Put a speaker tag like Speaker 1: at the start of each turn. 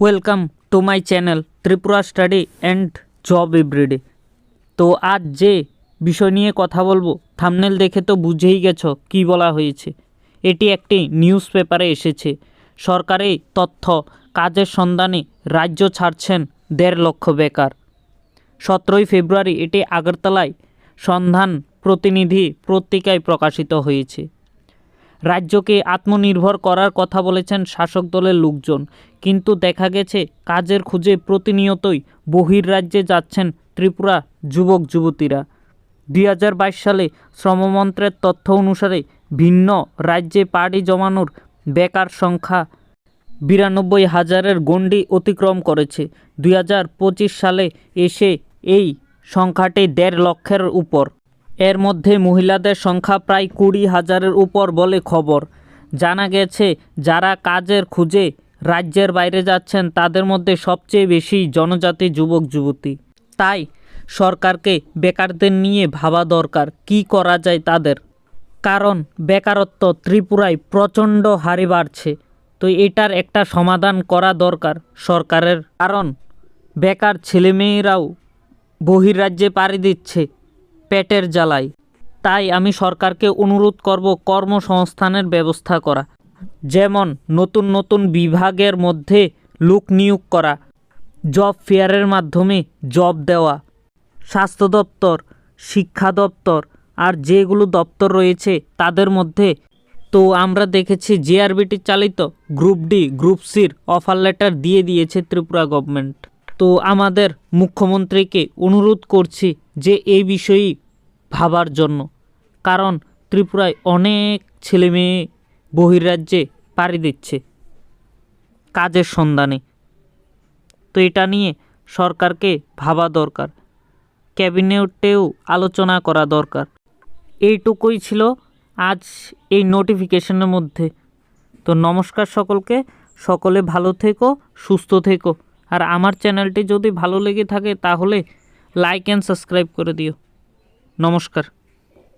Speaker 1: Welcome to my channel Tripura study and job everyday তো আজ যে বিষয় নিয়ে কথা বলব থামনেল দেখে তো বুঝেই গেছো কি বলা হয়েছে। এটি একটি নিউজ পেপারে এসেছে। সরকারি তথ্য, কাজের সন্ধানে রাজ্য ছাড়ছেন দেড় লক্ষ বেকার। সতেরোই ফেব্রুয়ারি এটি আগরতলায় সন্ধান প্রতিনিধি পত্রিকায় প্রকাশিত হয়েছে। রাজ্যকে আত্মনির্ভর করার কথা বলেছেন শাসক দলের লোকজন। কিন্তু দেখা গেছে, কাজের খুঁজে প্রতিনিয়তই বহির্রাজ্যে যাচ্ছেন ত্রিপুরা যুবক যুবতীরা। দুই হাজার বাইশ সালে শ্রমমন্ত্রের তথ্য অনুসারে ভিন্ন রাজ্যে পাড়ি জমানোর বেকার সংখ্যা বিরানব্বই হাজারের গণ্ডি অতিক্রম করেছে। দুই হাজার পঁচিশ সালে এসে এই সংখ্যাটি দেড় লক্ষের উপর। এর মধ্যে মহিলাদের সংখ্যা প্রায় কুড়ি হাজারের উপর বলে খবর। জানা গেছে, যারা কাজের খুঁজে রাজ্যের বাইরে যাচ্ছেন, তাদের মধ্যে সবচেয়ে বেশি জনজাতি যুবক যুবতী তাই সরকারকে বেকারদের নিয়ে ভাবা দরকার, কি করা যায় তাদের? কারণ বেকারত্ব ত্রিপুরায় প্রচণ্ড হারে বাড়ছে। তো এটার একটা সমাধান করা দরকার সরকারের। কারণ বেকার ছেলেমেয়েরাও বহির্রাজ্যে পাড়ি দিচ্ছে। পেটের জ্বালায় তাই আমি সরকারকে অনুরোধ করব কর্মসংস্থানের ব্যবস্থা করা। যেমন নতুন নতুন বিভাগের মধ্যে লোক নিয়োগ করা, জব ফেয়ারের মাধ্যমে জব দেওয়া, স্বাস্থ্য দপ্তর, শিক্ষা দপ্তর আর যেগুলো দপ্তর রয়েছে তাদের মধ্যে। তো আমরা দেখেছি জিআরবিটি চালিত গ্রুপ ডি, গ্রুপ সির অফার লেটার দিয়ে দিয়েছে ত্রিপুরা গভর্নমেন্ট তো আমাদের মুখ্যমন্ত্রীকে অনুরোধ করছি যে এই বিষয়েই ভাবার জন্য। কারণ ত্রিপুরায় অনেক ছেলে মেয়ে বহির্রাজ্যে পাড়ি দিচ্ছে কাজের সন্ধানে। তো এটা নিয়ে সরকারকে ভাবা দরকার, ক্যাবিনেটেও আলোচনা করা দরকার। এইটুকুই ছিল আজ এই নোটিফিকেশনের মধ্যে। তো নমস্কার সকলকে, সকলে ভালো থেকো, সুস্থ থেকো। আর আমার চ্যানেলটি যদি ভালো লেগে থাকে তাহলে লাইক অ্যান্ড সাবস্ক্রাইব করে দিও। নমস্কার।